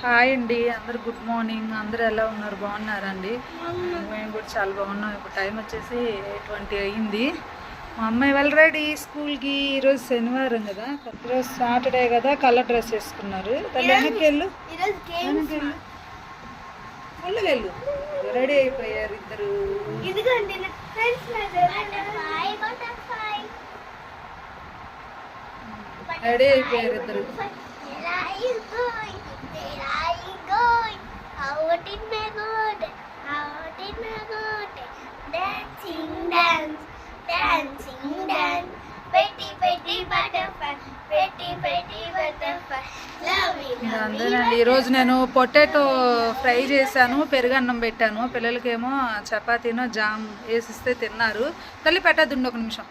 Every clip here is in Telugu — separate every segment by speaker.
Speaker 1: హాయ్ అండి అందరు గుడ్ మార్నింగ్. అందరూ ఎలా ఉన్నారు? బాగున్నారండి? మేము కూడా చాలా బాగున్నాం. ఇప్పుడు టైం వచ్చేసి ట్వంటీ అయ్యింది మా అమ్మాయి వాళ్ళు రెడీ స్కూల్కి ఈరోజు శనివారం కదా. ఈరోజు సాటర్డే కదా. కలర్ డ్రెస్ వేసుకున్నారు. వెనక్కి వెళ్ళు వెనక్కి వెళ్ళు ఫుల్ వెళ్ళు. రెడీ అయిపోయారు ఇద్దరు. రెడీ అయిపోయారు ఈరోజు నేను పొటాటో ఫ్రై చేశాను పెరుగు అన్నం పెట్టాను. పిల్లలకేమో చపాతీనో జామ్ వేసిస్తే తిన్నారు. తల్లి పెట్టద్దు ఒక నిమిషం.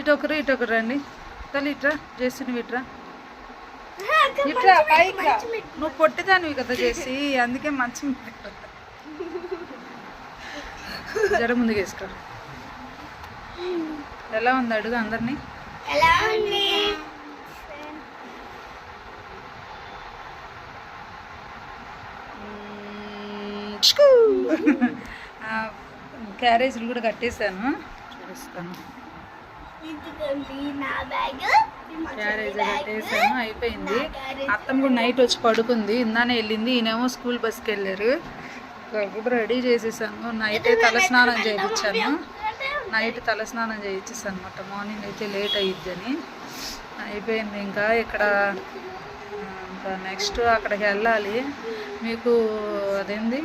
Speaker 1: ఇటు ఒకరు ఇటు ఒకరు అండి తల్లి ఇట్రా చేసి ఇట్రా ఇట్రా పైకి. నువ్వు పొట్టిదానివి కదా చేసి అందుకే మంచి జర ముందుకు వేసుకో. ఎలా ఉంది అడుగు అందరినీ?
Speaker 2: ఎలా ఉంది?
Speaker 1: క్యారేజీలు కూడా కట్టేశాను. చూపిస్తాను. క్యారేజ్ అయిపోయింది. అత్తమ్మ కూడా నైట్ వచ్చి పడుకుంది. ఇందానే వెళ్ళింది ఈయనేమో స్కూల్ బస్కి వెళ్ళారు. కూడా రెడీ చేసేసాను. నైట్ తల స్నానం చేయించాను. నైట్ తల స్నానం చేయించేసాను అనమాట మార్నింగ్ అయితే లేట్ అయ్యిద్దని అయిపోయింది ఇంకా ఇక్కడ ఇంకా నెక్స్ట్ అక్కడికి వెళ్ళాలి. మీకు అదేంది?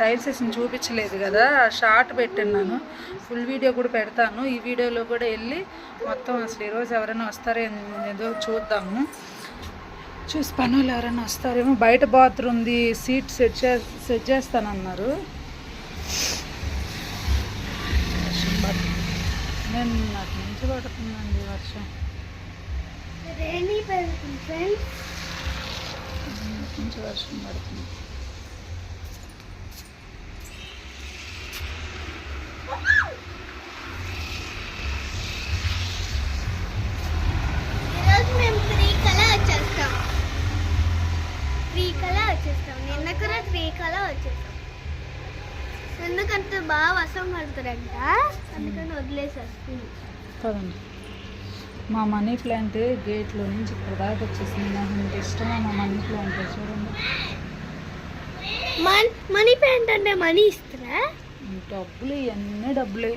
Speaker 1: టైల్స్ వేసి చూపించలేదు కదా షార్ట్ పెట్టినాను ఫుల్ వీడియో కూడా పెడతాను. ఈ వీడియోలో కూడా వెళ్ళి మొత్తం అసలు ఈరోజు ఎవరైనా వస్తారో ఏదో చూద్దాము. చూసి పనులు ఎవరైనా వస్తారేమో బయట బాత్రూమ్ది సీట్ సెట్ చే సెట్ చేస్తానన్నారు. నేను నాకు నుంచి పడుతుందండి వర్షం. నుంచి వర్షం పడుతుంది.
Speaker 2: పడుతుందంట అందుకని వదిలేసారు
Speaker 1: పదండి. మా మనీ ప్లాంట్ గేట్లో నుంచి ఇక్కడ దాకా వచ్చేసింది. నాకు ఇంత ఇష్టమా మా మనీ ప్లాంట్ చూడండి.
Speaker 2: మన్ ప్యాంట్ అంటే మనీ ఇస్తారా?
Speaker 1: డబ్బులు ఇవన్నీ డబ్బులే.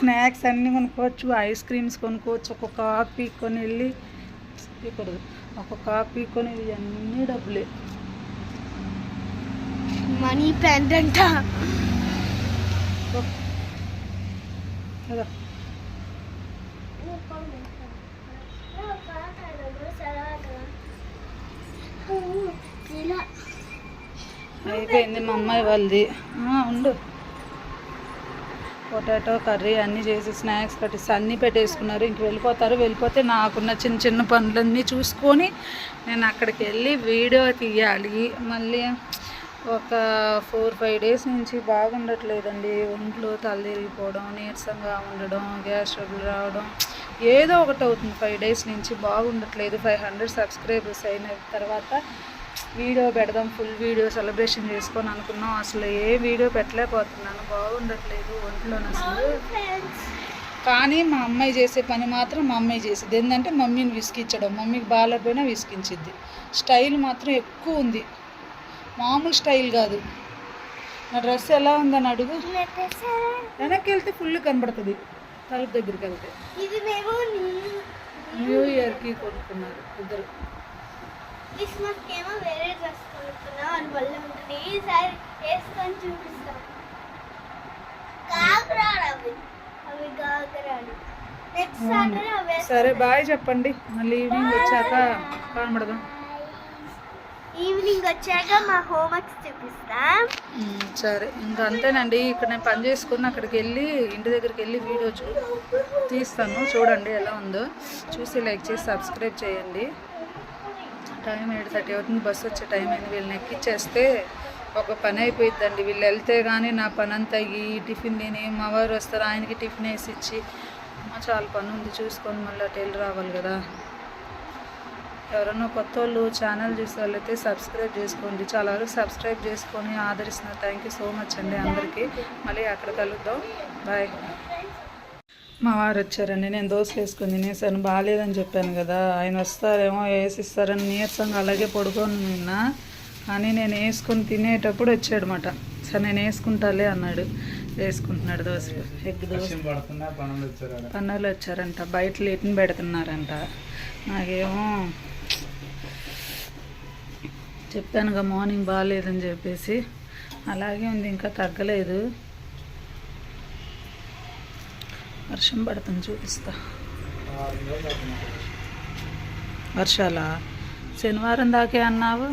Speaker 1: స్నాక్స్ అన్నీ కొనుక్కోవచ్చు ఐస్ క్రీమ్స్ కొనుక్కోవచ్చు ఒక్కొక్క ఆకు పీక్కొని వెళ్ళి పీకూడదు ఒక్కొక్క ఆకు పీక్కొని ఇవన్నీ డబ్బులే.
Speaker 2: మనీ ప్యాంట్ అంట.
Speaker 1: అయిపోయింది మా అమ్మాయి వాళ్ళది? ఉండు. పొటాటో కర్రీ అన్నీ చేసి స్నాక్స్ కట్టేసి అన్నీ పెట్టేసుకున్నారు. ఇంక వెళ్ళిపోతారు. వెళ్ళిపోతే నాకున్న చిన్న చిన్న పనులన్నీ చూసుకొని నేను అక్కడికి వెళ్ళి వీడియో తీయాలి. మళ్ళీ ఒక ఫోర్ ఫైవ్ డేస్ నుంచి బాగుండట్లేదండి. ఒంట్లో తలదిరిగిపోవడం నీరసంగా ఉండడం గ్యాస్ ట్రబుల్ రావడం. ఏదో ఒకటి అవుతుంది. ఫైవ్ డేస్ నుంచి బాగుండట్లేదు. ఫైవ్ హండ్రెడ్ సబ్స్క్రైబర్స్ అయిన తర్వాత వీడియో పెడదాం ఫుల్ వీడియో సెలబ్రేషన్ చేసుకొని అనుకున్నాం. అసలు ఏ వీడియో పెట్టలేకపోతున్నాను. బాగుండట్లేదు ఒంట్లో అసలు. కానీ మా అమ్మాయి చేసే పని మాత్రం మా అమ్మాయి చేసేది ఏంటంటే మమ్మీని విసిగించడం. మమ్మీకి బాగాలేకపోయినా విసిగించిద్ది. స్టైల్ మాత్రం ఎక్కువ ఉంది. మామూలు స్టైల్ కాదు. నా డ్రెస్ ఎలా ఉందని అడుగు. వెనక్కి వెళ్తే ఫుల్ కనబడుతుంది. తలుపు దగ్గరికి వెళ్తే.
Speaker 2: ఇది మేము
Speaker 1: న్యూ ఇయర్కి కొనుక్కున్నారు ఇద్దరు.
Speaker 2: క్రిస్మస్ ఏమో వేరే డ్రెస్ కొనుక్కున్నాం. అని వల్ల ఉంటుంది. ఈసారి వేసుకొని చూపిస్తాం. కాకరాలు అవి. అవి కాకరాలు నెక్స్ట్ సాటర్డే అవి వేసుకుంటాం.
Speaker 1: సరే బాయ్ చెప్పండి. మళ్ళీ ఈవినింగ్ వచ్చాక కనబడదాం.
Speaker 2: ఈవినింగ్ వచ్చాక మా హోంవర్క్స్ చూపిస్తాం.
Speaker 1: సరే. ఇంకా అంతేనండి. ఇక్కడ నేను పని చేసుకుని అక్కడికి వెళ్ళి ఇంటి దగ్గరికి వెళ్ళి వీడియో చూ తీస్తాను. చూడండి ఎలా ఉందో. చూసి లైక్ చేసి సబ్స్క్రైబ్ చేయండి. టైం ఎయిట్ థర్టీ అవుతుంది. బస్సు వచ్చే టైం అయింది. వీళ్ళని ఎక్కిచ్చేస్తే ఒక పని అయిపోయిద్దండి. వీళ్ళు వెళ్తే కానీ నా పని అంతా ఈ టిఫిన్ తిని మా వారు వస్తారు. ఆయనకి టిఫిన్ వేసి ఇచ్చి. చాలా పని ఉంది. చూసుకొని మళ్ళీ అటు వెళ్ళి రావాలి కదా. ఎవరన్నా కొత్త వాళ్ళు ఛానల్ చూసే వాళ్ళైతే సబ్స్క్రైబ్ చేసుకోండి. చాలా వరకు సబ్స్క్రైబ్ చేసుకొని ఆదరిస్తున్నారు థ్యాంక్ యూ సో మచ్ అండి అందరికీ. మళ్ళీ అక్కడ కలుద్దాం. బాయ్. మా వారు వచ్చారండి. నేను దోశ వేసుకొని తినేసాను. బాగాలేదని చెప్పాను కదా. ఆయన వస్తారేమో వేసిస్తారని నీరసంగా అలాగే పడుకొని నిన్న కానీ నేను వేసుకొని తినేటప్పుడు వచ్చాడనమాట సరే నేను వేసుకుంటాలే అన్నాడు. వేసుకుంటున్నాడు దోశలు. ఎగ్ దోశ. పన్నులు వచ్చారంట. బయట లేటిని పెడుతున్నారంట. నాకేమో చెప్పానుగా మార్నింగ్ బాగాలేదని చెప్పేసి. అలాగే ఉంది ఇంకా తగ్గలేదు. వర్షం పడుతుంది చూపిస్తా. వర్షాలా? శనివారం దాకే అన్నావు?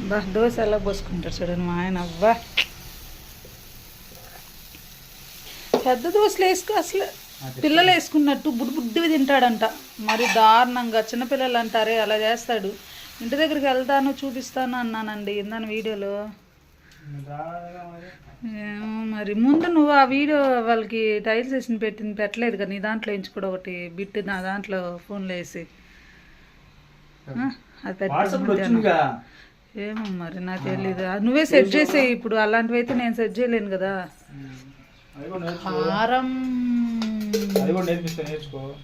Speaker 1: బా దోశ ఎలా పోసుకుంటారు చూడండి మా ఆయన. అవ్వా. పెద్ద దోశలు వేసుకో అసలు. పిల్లలు వేసుకున్నట్టు బుడ్డు బుడ్డివి తింటాడంట. మరి దారుణంగా చిన్నపిల్లలు అంటారే అలా చేస్తాడు. ఇంటి దగ్గరికి వెళ్తాను చూపిస్తాను అన్నానండి. ఇందాను వీడియోలో. ఏమో మరి. ముందు నువ్వు ఆ వీడియో వాళ్ళకి టైల్స్ వేసి పెట్టింది పెట్టలేదు కదా. నీ దాంట్లో ఎంచి కూడా ఒకటి బిట్ నా దాంట్లో ఫోన్లో వేసి? అది పెట్టు ఏమో మరి నాకు తెలీదు. అది నువ్వే సెట్ చేసేయి ఇప్పుడు. అలాంటివి అయితే నేను సెట్ చేయలేను కదా. కారం
Speaker 3: అది కూడా నేర్పిస్తా నేర్చుకో.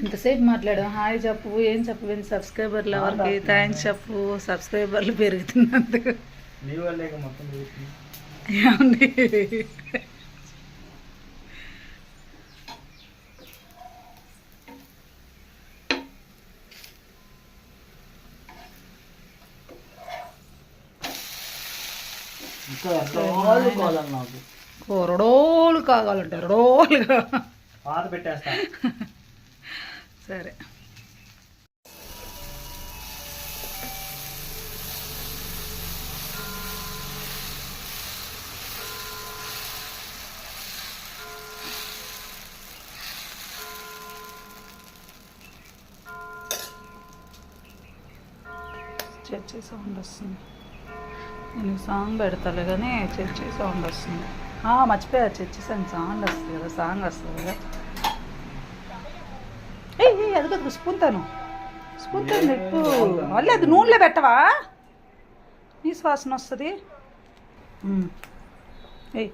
Speaker 1: ఇంతసేపు మాట్లాడాం హాయ్ చెప్పు ఏం చెప్పు? సబ్స్క్రైబర్లు ఎవరికి థ్యాంక్స్ చెప్పు. సబ్స్క్రైబర్లు పెరుగుతున్నందుకు.
Speaker 3: వల్లే మొత్తం
Speaker 1: ఏమండి?
Speaker 3: ఇంకా ఎంత నాకు?
Speaker 1: రోలు కావాలంటే రోలుగా
Speaker 3: పాత పెట్టేస్తా.
Speaker 1: సరే. చర్చి సౌండ్ వస్తుంది. నేను సాంగ్ పెడతాలే కానీ చర్చి సౌండ్ వస్తుంది. మర్చిపోయా చర్చి సాంగ్ సౌండ్ వస్తుంది కదా సాంగ్ వస్తుంది కదా. ఏయ్ ఏయ్, అది కదా స్పూన్ తను స్పూన్ తను పెట్టు మళ్ళీ అది నూనెలో పెట్టవా? నీ శ్వాసన వస్తుంది. ఏయ్